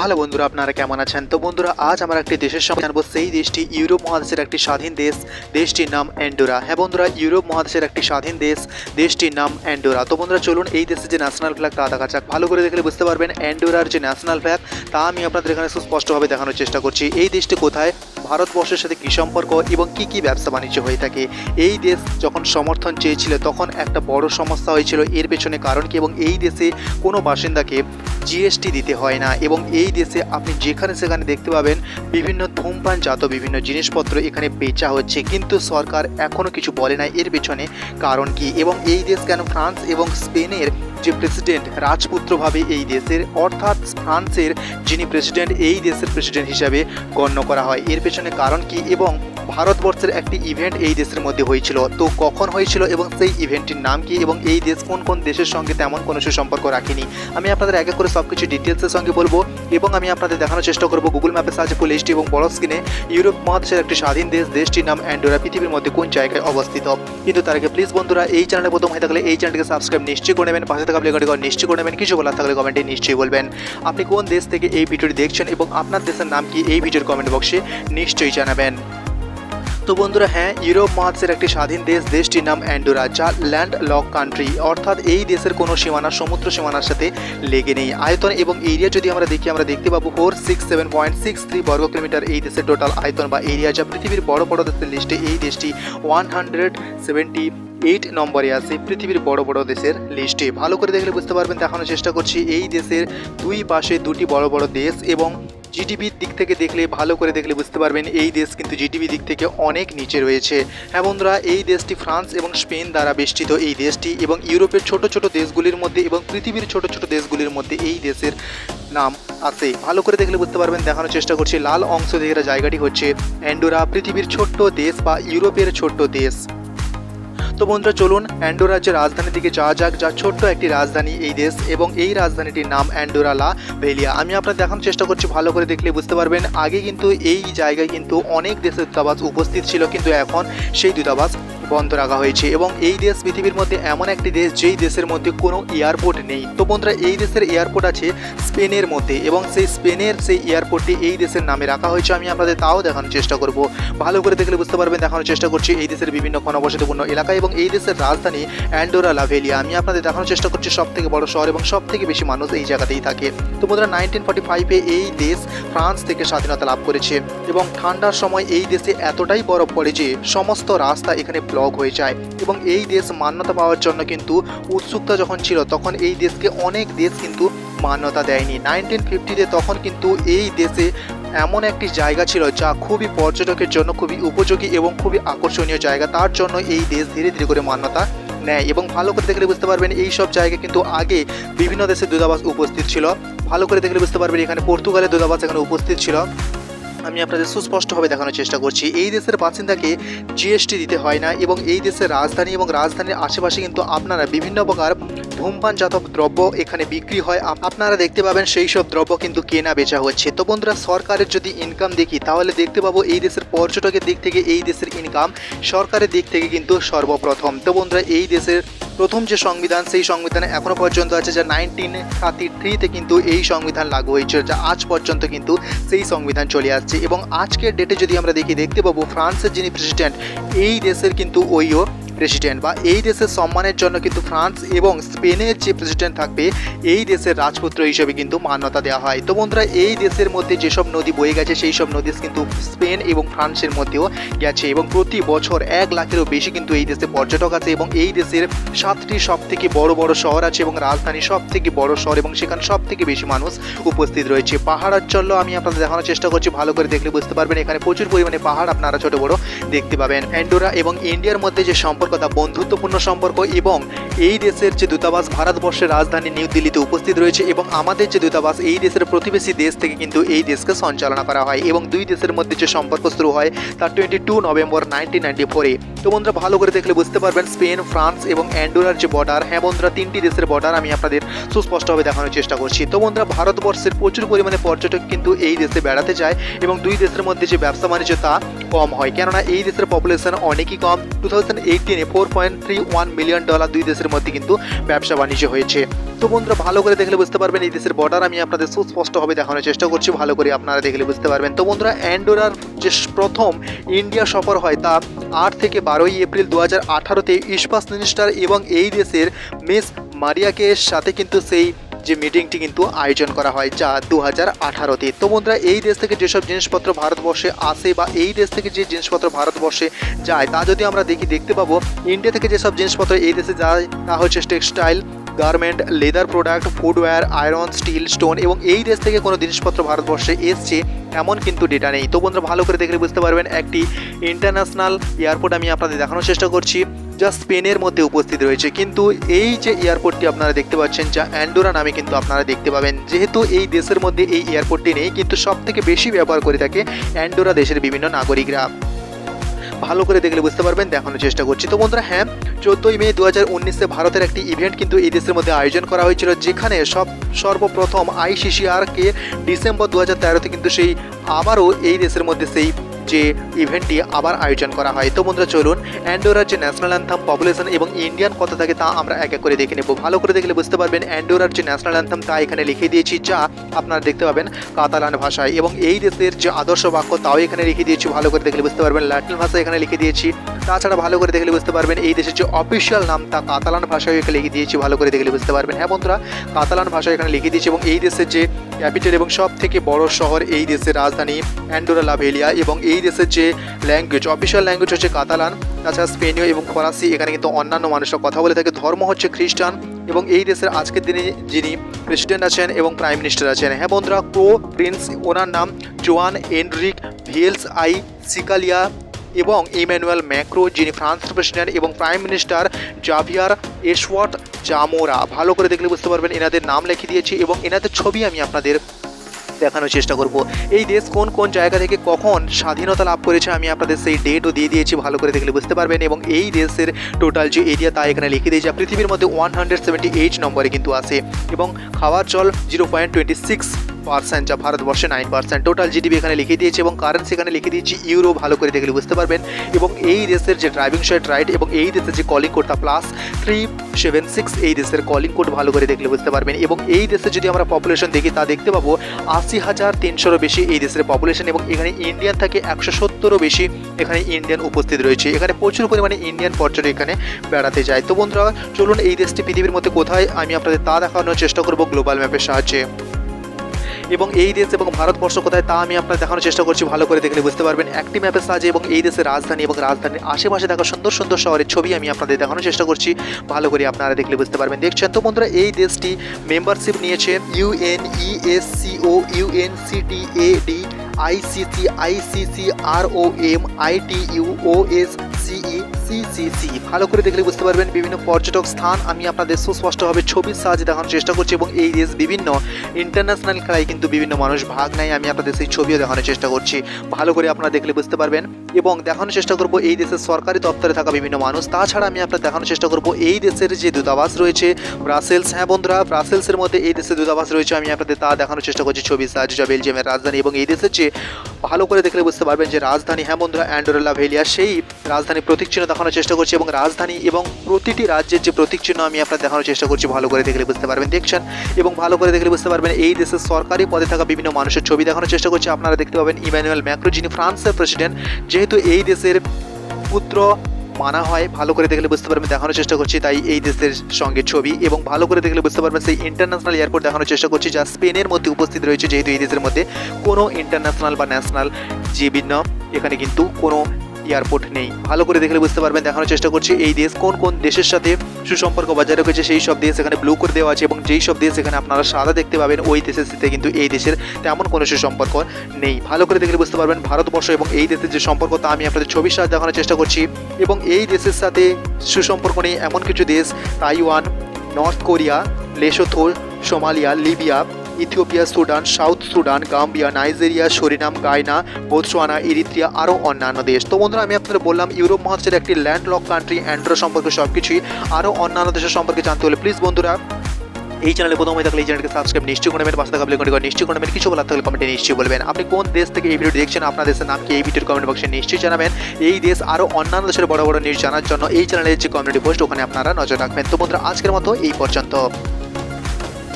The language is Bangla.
হ্যালো বন্ধুরা, আপনারা কেমন আছেন? তো বন্ধুরা, আজ আমরা একটি দেশের সঙ্গে জানব। সেই দেশটি ইউরোপ মহাদেশের একটি স্বাধীন দেশ, দেশটির নাম অ্যান্ডোরা। হ্যাঁ বন্ধুরা, ইউরোপ মহাদেশের একটি স্বাধীন দেশ, দেশটির নাম অ্যান্ডোরা। তো বন্ধুরা, চলুন এই দেশের যে ন্যাশনাল ফ্ল্যাগ তা দেখা যাক। ভালো করে দেখলে বুঝতে পারবেন, অ্যান্ডোরার যে ন্যাশনাল ফ্ল্যাগ তা আমি আপনাদের এখানে সুস্পষ্টভাবে দেখানোর চেষ্টা করছি। এই দেশটি কোথায়? ভারতবর্ষের সাথে কী সম্পর্ক এবং কি কি ব্যবসা বাণিজ্য হয়ে থাকে? এই দেশ যখন সমর্থন চেয়েছিল, তখন একটা বড় সমস্যা হয়েছিল। এর পেছনে কারণ কি? এবং এই দেশে কোনো বাসিন্দাকে জিএসটি দিতে হয় না। এবং এই দেশে আপনি যেখানে সেখানে দেখতে পাবেন বিভিন্ন ধূমপানজাত বিভিন্ন জিনিসপত্র এখানে বেচা হচ্ছে। কিন্তু সরকার এখনও কিছু বলে না। এর পেছনে কারণ কি? এবং এই দেশ কেন ফ্রান্স এবং স্পেনের যে প্রেসিডেন্ট রাজপুত্রভাবে এই দেশের, অর্থাৎ ফ্রান্সের যিনি প্রেসিডেন্ট, এই দেশের প্রেসিডেন্ট হিসাবে গণ্য করা হয়। এর পেছনে কারণ কি এবং ভারতবর্ষের একটি ইভেন্ট এই দেশের মধ্যে হয়েছিল? তো কখন হয়েছিল এবং সেই ইভেন্টটির নাম কি এবং এই দেশ কোন কোন দেশের সঙ্গে তেমন কোনো সুসম্পর্ক রাখেনি? আমি আপনাদের এক এক করে সব কিছু ডিটেলসের সঙ্গে বলব এবং আমি আপনাদের দেখানোর চেষ্টা করব গুগল ম্যাপের সাহায্যে ফুল এইচডি এবং বড় স্ক্রিনে ইউরোপ মহাদেশের একটি স্বাধীন দেশ, দেশটির নাম অ্যান্ডোরা পৃথিবীর মধ্যে কোন জায়গায় অবস্থিত? কিন্তু তার আগে প্লিজ বন্ধুরা, এই চ্যানেলে প্রথম হয়ে থাকলে এই চ্যানেলকে সাবস্ক্রাইব নিশ্চয়ই করে নেবেন। পাশে থাকা প্লেগাটি নিশ্চয়ই করে নেবেন কিছু বলার থাকলে কমেন্টে নিশ্চয়ই বলবেন। আপনি কোন দেশ থেকে এই ভিডিওটি দেখছেন এবং আপনার দেশের নাম কি এই ভিডিওর কমেন্ট বক্সে নিশ্চয়ই জানাবেন। তো বন্ধুরা হ্যাঁ ইউরোপ মহাদেশের একটি স্বাধীন দেশ, দেশটির নাম অ্যান্ডোরা, যা ল্যান্ড লক কান্ট্রি অর্থাৎ এই দেশের কোনো সীমানা, সমুদ্র সীমানার সাথে লেগে নেই। আয়তন এবং এরিয়া যদি আমরা দেখি, আমরা দেখতে পাবো four six seven point six three বর্গ কিলোমিটার এই দেশের টোটাল আয়তন বা এরিয়া যা পৃথিবীর বড় বড় দেশের লিস্টে এই দেশটি ওয়ান হান্ড্রেড সেভেন্টি এইট নম্বরে আছে পৃথিবীর বড় বড় দেশের লিস্টে ভালো করে দেখলে বুঝতে পারবেন, দেখানোর চেষ্টা করছি, এই দেশের দুই পাশে দুটি বড় বড় দেশ এবং জিডিপির দিক থেকে দেখলে, ভালো করে দেখলে বুঝতে পারবেন, এই দেশ কিন্তু জিডিপি দিক থেকে অনেক নিচে রয়েছে। হ্যাঁ বন্ধুরা, এই দেশটি ফ্রান্স এবং স্পেন দ্বারা বেষ্টিত এই দেশটি এবং ইউরোপের ছোট ছোট দেশগুলির মধ্যে এবং পৃথিবীর ছোট ছোট দেশগুলির মধ্যে এই দেশের নাম আছে। ভালো করে দেখলে বুঝতে পারবেন, দেখানোর চেষ্টা করছি, লাল অংশ দেখে জায়গাটি হচ্ছে অ্যান্ডোরা, পৃথিবীর ছোট্ট দেশ বা ইউরোপের ছোট্ট দেশ। তো বন্ধুরা চলুন অ্যান্ডো রাজ্যের রাজধানীর দিকে যাওয়া যাক, যা ছোট্ট একটি রাজধানী এই দেশ এবং এই রাজধানীটির নাম অ্যান্ডোরা লা ভেলিয়া। আমি আপনার দেখানোর চেষ্টা করছি, ভালো করে দেখলে বুঝতে পারবেন। আগে কিন্তু এই জায়গায় কিন্তু অনেক দেশের দূতাবাস উপস্থিত ছিল, কিন্তু এখন সেই দূতাবাস বন্ধ রাখা হয়েছে এবং এই দেশ পৃথিবীর মধ্যে এমন একটি দেশ যেই দেশের মধ্যে কোনো এয়ারপোর্ট নেই। তো বন্ধুরা, এই দেশের এয়ারপোর্ট আছে স্পেনের মধ্যে এবং সেই স্পেনের সেই এয়ারপোর্টটি এই দেশের নামে রাখা হয়েছে। আমি আপনাদের তাও দেখানোর চেষ্টা করব। ভালো করে দেখলে বুঝতে পারবেন, দেখানোর চেষ্টা করছি এই দেশের বিভিন্ন ঘনবসতিপূর্ণ এলাকা এবং এই দেশের রাজধানী অ্যান্ডোরা লাভেলিয়া। আমি আপনাদের দেখানোর চেষ্টা করছি সব থেকে বড় শহর এবং সব থেকে বেশি মানুষ এই জায়গাতেই থাকে। তো বন্ধুরা, নাইনটিন ফর্টি ফাইভে এই দেশ ফ্রান্স থেকে স্বাধীনতা লাভ করেছে এবং ঠান্ডার সময় এই দেশে এতটাই বরফ পড়ে যে সমস্ত রাস্তা এখানে ব্লক হয়ে যায় এবং এই দেশ মান্যতা পাওয়ার জন্য কিন্তু উৎসুকতা যখন ছিল, তখন এই দেশকে অনেক দেশ কিন্তু মান্যতা দেয়নি। নাইনটিন ফিফটিতে তখন কিন্তু এই দেশে এমন একটি জায়গা ছিল যা খুবই পর্যটকের জন্য খুবই উপযোগী এবং খুবই আকর্ষণীয় জায়গা। তার জন্য এই দেশ ধীরে ধীরে করে মান্যতা নেয় এবং ভালো করে দেখলে বুঝতে পারবেন এই সব জায়গায় কিন্তু আগে বিভিন্ন দেশের দূতাবাস উপস্থিত ছিল। ভালো করে দেখলে বুঝতে পারবেন এখানে পর্তুগালের দূতাবাস এখানে উপস্থিত ছিল। আমি আপনাদের সুস্পষ্টভাবে দেখানোর চেষ্টা করছি। এই দেশের বাসিন্দাকে জিএসটি দিতে হয় না এবং এই দেশের রাজধানী এবং রাজধানীর আশেপাশে কিন্তু আপনারা বিভিন্ন প্রকার ধূমপানজাত দ্রব্য এখানে বিক্রি হয়। আপনারা দেখতে পাবেন সেই সব দ্রব্য কিন্তু কেনা বেচা হচ্ছে। তো বন্ধুরা, সরকারের যদি ইনকাম দেখি, তাহলে দেখতে পাবো এই দেশের পর্যটকের দিক থেকে এই দেশের ইনকাম সরকারের দিক থেকে কিন্তু সর্বপ্রথম। তো বন্ধুরা, এই দেশের প্রথম যে সংবিধান, সেই সংবিধানে এখনও পর্যন্ত আছে, যা নাইনটিন থার্টি থ্রিতে কিন্তু এই সংবিধান লাগু হয়েছিল, যা আজ পর্যন্ত কিন্তু সেই সংবিধান চলে আসছে। এবং আজকের ডেটে যদি আমরা দেখি, দেখতে পাবো ফ্রান্সের যিনি প্রেসিডেন্ট এই দেশের কিন্তু ওইও প্রেসিডেন্ট বা এই দেশের সম্মানের জন্য কিন্তু ফ্রান্স এবং স্পেনের যে প্রেসিডেন্ট থাকবে, এই দেশের রাজপুত্র হিসেবে কিন্তু মান্যতা দেওয়া হয়। তো বন্ধুরা, এই দেশের মধ্যে যেসব নদী বয়ে গেছে সেই সব নদী কিন্তু স্পেন এবং ফ্রান্সের মধ্যেও গেছে এবং প্রতি বছর এক লাখেরও বেশি কিন্তু এই দেশে পর্যটক আছে এবং এই দেশের সাতটি সব থেকে বড় বড় শহর আছে এবং রাজধানী সব থেকে বড় শহর এবং সেখানে সব থেকে বেশি মানুষ উপস্থিত রয়েছে। পাহাড়াঞ্চল আমি আপনাদের দেখানোর চেষ্টা করছি, ভালো করে দেখলে বুঝতে পারবেন। এখানে প্রচুর পরিমাণে পাহাড় আপনারা ছোট বড় দেখতে পাবেন। অ্যান্ডোরা এবং ইন্ডিয়ার মধ্যে যে সম্পর্ক তা বন্ধুত্বপূর্ণ সম্পর্ক এবং এই দেশের যে দূতাবাস ভারতবর্ষের রাজধানী নিউ দিল্লিতে উপস্থিত রয়েছে এবং আমাদের যে দূতাবাস, এই দেশের প্রতিবেশী দেশ থেকে কিন্তু এই দেশকে সঞ্চালনা করা হয় এবং দুই দেশের মধ্যে যে সম্পর্ক শুরু হয় তা twenty two November nineteen ninety ফোরে তো বন্ধুরা, ভালো করে দেখলে বুঝতে পারবেন স্পেন, ফ্রান্স এবং অ্যান্ডোরার যে বর্ডার হ্যাঁ বন্ধুরা, তিনটি দেশের বর্ডার আমি আপনাদের সুস্পষ্টভাবে দেখানোর চেষ্টা করছি। তো বন্ধুরা, ভারতবর্ষের প্রচুর পরিমাণে পর্যটক কিন্তু এই দেশে বেড়াতে যায় এবং দুই দেশের মধ্যে যে ব্যবসা বাণিজ্য তা কম হয়। কেননা এই দেশের পপুলেশন অনেকই কম। Two thousand এইটিনে four point three one million dollar দুই দেশের মধ্যে কিন্তু ব্যবসা বাণিজ্য হয়েছে। তো বন্ধুরা, ভালো করে দেখলে বুঝতে পারবেন এই দেশের বর্ডার আমি আপনাদের সুস্পষ্টভাবে দেখানোর চেষ্টা করছি, ভালো করে আপনারা দেখলে বুঝতে পারবেন। তো বন্ধুরা অ্যান্ডোরার যে প্রথম ইন্ডিয়া সফর হয় তা আট থেকে বারোই এপ্রিল দু হাজার আঠারোতে ইস্পাস মিনিস্টার এবং এই দেশের মিস মারিয়াকে সাথে কিন্তু সেই যে মিটিংটি কিন্তু আয়োজন করা হয় যা দু হাজার আঠারোতে। তো বন্ধুরা, এই দেশ থেকে যেসব জিনিসপত্র ভারতবর্ষে আসে বা এই দেশ থেকে যে জিনিসপত্র ভারতবর্ষে যায়, তা যদি আমরা দেখি, দেখতে পাবো, ইন্ডিয়া থেকে যেসব জিনিসপত্র এই দেশে যায়, তা হচ্ছে textile garment leather product footwear iron steel stone এবং এই দেশ থেকে কোনো জিনিসপত্র ভারতবর্ষে এসছে এমন কিন্তু ডেটা নেই। তো বন্ধুরা, ভালো করে দেখলে বুঝতে পারবেন একটি ইন্টারন্যাশনাল এয়ারপোর্ট আমি আপনাদের দেখানোর চেষ্টা করছি, যা স্পেনের মধ্যে উপস্থিত রয়েছে। কিন্তু এই যে এয়ারপোর্টটি আপনারা দেখতে পাচ্ছেন, যা অ্যান্ডোরা নামে কিন্তু আপনারা দেখতে পাবেন। যেহেতু এই দেশের মধ্যে এই এয়ারপোর্টটি নেই, কিন্তু সব থেকে বেশি ব্যবহার করে থাকে অ্যান্ডোরা দেশের বিভিন্ন নাগরিকরা। ভালো করে দেখলে বুঝতে পারবেন, দেখানোর চেষ্টা করছি। তো বন্ধুরা হ্যাঁ চোদ্দই মে দু হাজার উনিশে ভারতের একটি ইভেন্ট কিন্তু এই দেশের মধ্যে আয়োজন করা হয়েছিল, যেখানে সব, সর্বপ্রথম আইসিসিআরকে ডিসেম্বর দু হাজার তেরোতে কিন্তু সেই, আবারও এই দেশের মধ্যে সেই যে ইভেন্টটি আবার আয়োজন করা হয়। তো বন্ধুরা, চলুন অ্যান্ডোরার যে ন্যাশনাল অ্যান্থাম পপুলেশন এবং ইন্ডিয়ান কত থাকে তা আমরা এক এক করে দেখে নেব। ভালো করে দেখলে বুঝতে পারবেন অ্যান্ডোরার যে ন্যাশনাল অ্যান্থাম তা এখানে লিখে দিয়েছি, যা আপনারা দেখতে পাবেন কাতালান ভাষায়। এবং এই দেশের যে আদর্শ বাক্য, তাও এখানে লিখে দিয়েছি, ভালো করে দেখলে বুঝতে পারবেন। ল্যাটিন ভাষা এখানে লিখে দিয়েছি তাছাড়া ভালো করে দেখলে বুঝতে পারবেন, এই দেশের যে অফিসিয়াল নাম তা কাতালান ভাষায় এখানে লিখে দিয়েছি, ভালো করে দেখলে বুঝতে পারবেন। হ্যাঁ বন্ধুরা, কাতালান ভাষায় এখানে লিখে দিয়েছি এবং এই দেশের যে ক্যাপিটাল এবং সব থেকে বড় শহর, এই দেশের রাজধানী অ্যান্ডোরা লাভেলিয়া এবং এই দেশের যে ল্যাঙ্গুয়েজ অফিসিয়াল ল্যাঙ্গুয়েজ হচ্ছে কাতালান, তাছাড়া স্পেনীয় এবং ফরাসি, এখানে কিন্তু অন্যান্য মানুষরা কথা বলে থাকে। ধর্ম হচ্ছে খ্রিস্টান এবং এই দেশের আজকের দিনে যিনি প্রেসিডেন্ট আছেন এবং প্রাইম মিনিস্টার আছেন। হ্যাঁ বন্ধুরা ক্রো প্রিন্স, ওনার নাম জোয়ান এনরিক ভিয়েলস আই সিকালিয়া এবং ইম্যানুয়েল ম্যাক্রো, যিনি ফ্রান্সের প্রেসিডেন্ট এবং prime minister Xavier Espot Zamora. ভালো করে দেখলে বুঝতে পারবেন এনাদের নাম লিখে দিয়েছি এবং এনাদের ছবি আমি আপনাদের দেখানোর চেষ্টা করব। এই দেশ কোন কোন জায়গা থেকে কখন স্বাধীনতা লাভ করেছে আমি আপনাদের সেই ডেটও দিয়ে দিয়েছি, ভালো করে দেখলে বুঝতে পারবেন এবং এই দেশের টোটাল যে এরিয়া তা এখানে লিখে দিয়েছে। পৃথিবীর মধ্যে ওয়ান হান্ড্রেড সেভেন্টি নম্বরে কিন্তু আসে এবং খাওয়ার জল zero point twenty six percent যা ভারতবর্ষে নাইন পার্সেন্ট। টোটাল জিডিপি এখানে লিখে দিয়েছে এবং কারেন্সি এখানে লিখে দিয়েছি ইউরো ভালো করে দেখলে বুঝতে পারবেন। এবং এই দেশের যে ড্রাইভিং শার্ট রাইট এবং এই দেশের যে কলিং কোড তা প্লাস থ্রি সেভেন সিক্স এই দেশের কলিং কোড ভালো করে দেখলে বুঝতে পারবেন। এবং এই দেশে যদি আমরা পপুলেশন দেখি, তা দেখতে পাবো আশি হাজার তিনশোরও বেশি এই দেশের পপুলেশন এবং এখানে ইন্ডিয়ান থাকে একশো সত্তরও বেশি এখানে ইন্ডিয়ান উপস্থিত রয়েছে। এখানে প্রচুর পরিমাণে ইন্ডিয়ান পর্যটক এখানে বেড়াতে যায়। তো বন্ধুরা, চলুন এই দেশটি পৃথিবীর মধ্যে কোথায়? আমি আপনাদের তা দেখানোর চেষ্টা করব গ্লোবাল ম্যাপের সাহায্যে। এবং এই দেশ এবং ভারতবর্ষ কোথায় তা আমি আপনার দেখানোর চেষ্টা করছি, ভালো করে দেখলে বুঝতে পারবেন। একটি ম্যাপের সাহায্যে এবং এই দেশের রাজধানী এবং রাজধানীর আশেপাশে থাকা সুন্দর সুন্দর শহরের ছবি আমি আপনাদের দেখানোর চেষ্টা করছি, ভালো করে আপনারা দেখলে বুঝতে পারবেন। দেখছেন তো বন্ধুরা, এই দেশটি মেম্বারশিপ নিয়েছে UN UNCTAD UN CTAD ICC ICC R O M IT U O S CE CCC ভালো করে দেখলে বুঝতে পারবেন বিভিন্ন পর্যটক স্থান। আমি আপনাদের সুস্পষ্টভাবে ছবির সাহায্যে দেখানোর চেষ্টা করছি এবং এই দেশ বিভিন্ন ইন্টারন্যাশনাল খেলায় কিন্তু বিভিন্ন মানুষ ভাগ নেয়। আমি আপনাদের সেই ছবিও দেখানোর চেষ্টা করছি। ভালো করে আপনারা দেখলে বুঝতে পারবেন। এবং দেখানোর চেষ্টা করব এই দেশের সরকারি দপ্তরে থাকা বিভিন্ন মানুষ। তাছাড়া আমি আপনার দেখানোর চেষ্টা করব এই দেশের যে দূতাবাস রয়েছে, ব্রাসেলস। হ্যাঁ বন্ধুরা, ব্রাসেলসের মধ্যে এই দেশের দূতাবাস রয়েছে। আমি আপনাদের তা দেখানোর চেষ্টা করছি। ছবির সাহায্যে বেলজিয়ামের রাজধানী এবং এই দেশের যে ভালো করে দেখলে বুঝতে পারবেন যে রাজধানী হ্যাঁ বন্ধুরা অ্যান্ডোরেলা ভেলিয়া সেই রাজধানী প্রতীক চিহ্ন দেখানোর চেষ্টা করছি এবং রাজধানী এবং প্রতিটি রাজ্যের যে প্রতীক চিহ্ন আমি আপনার দেখানোর চেষ্টা করছি, ভালো করে দেখলে বুঝতে পারবেন। দেখছেন? এবং ভালো করে দেখলে বুঝতে পারবেন এই দেশের সরকারি পদে থাকা বিভিন্ন মানুষের ছবি দেখানোর চেষ্টা করছি। আপনারা দেখতে পাবেন ইম্যানুয়েল ম্যাক্রো, যিনি ফ্রান্সের প্রেসিডেন্ট যেহেতু এই দেশের পুত্র মানা হয়, ভালো করে দেখলে বুঝতে পারবেন দেখানোর চেষ্টা করছি তাই এই দেশের সঙ্গে ছবি এবং ভালো করে দেখলে বুঝতে পারবেন সেই ইন্টারন্যাশনাল এয়ারপোর্ট দেখানোর চেষ্টা করছি যা স্পেনের মধ্যে উপস্থিত রয়েছে, যেহেতু এই দেশের মধ্যে কোনো ইন্টারন্যাশনাল বা ন্যাশনাল যে ভিন্ন এখানে কিন্তু কোনো এয়ারপোর্ট নেই। ভালো করে দেখলে বুঝতে পারবেন, দেখানোর চেষ্টা করছি এই দেশ, কোন কোন দেশের সাথে সুসম্পর্ক বজায় রেখেছে, সেই সব দেশ এখানে ব্লু করে দেওয়া আছে এবং যেই সব দেশ এখানে আপনারা সাদা দেখতে পাবেন, ওই দেশের সাথে কিন্তু এই দেশের তেমন কোনো সুসম্পর্ক নেই। ভালো করে দেখলে বুঝতে পারবেন, ভারতবর্ষ এবং এই দেশের যে সম্পর্ক, তা আমি আপনাদের ছবির সাথে দেখানোর চেষ্টা করছি এবং এই দেশের সাথে সুসম্পর্ক নেই এমন কিছু দেশ, Taiwan, North Korea, Lesotho, Somalia, Libya Ethiopia Sudan South Sudan Gambia, Nigeria, Suriname Guyana Botswana Eritrea আরও অন্যান্য দেশ। তো বন্ধুরা, আমি আপনাদের বললাম, ইউরোপ মহাদেশের একটি ল্যান্ডলক কান্ট্রি অ্যান্ড্রো সম্পর্কে সব কিছুই আরও অন্যান্য দেশের সম্পর্কে জানতে হলে প্লিজ বন্ধুরা, এই চ্যানেলে প্রথম হয়ে থাকলে এই চ্যানেলকে সাবস্ক্রাইব নিশ্চয়ই করে নেবেন, পাশে থাকা করে নিশ্চয়ই করে নেবেন, কিছু বলার থাকলে কমেন্টে নিশ্চয়ই বলবেন। আপনি কোন দেশ থেকে এই ভিডিও দেখছেন, আপনার দেশের নাম কি, এই ভিডিওর কমেন্ট বক্সে নিশ্চয়ই জানাবেন। এই দেশ আরও অন্যান্য দেশের বড় বড় নিউজ জানার জন্য এই চ্যানেলের যে কমিউনিটি পোস্ট ওখানে আপনারা নজর রাখবেন। তো বন্ধুরা, আজকের মতো এই পর্যন্ত।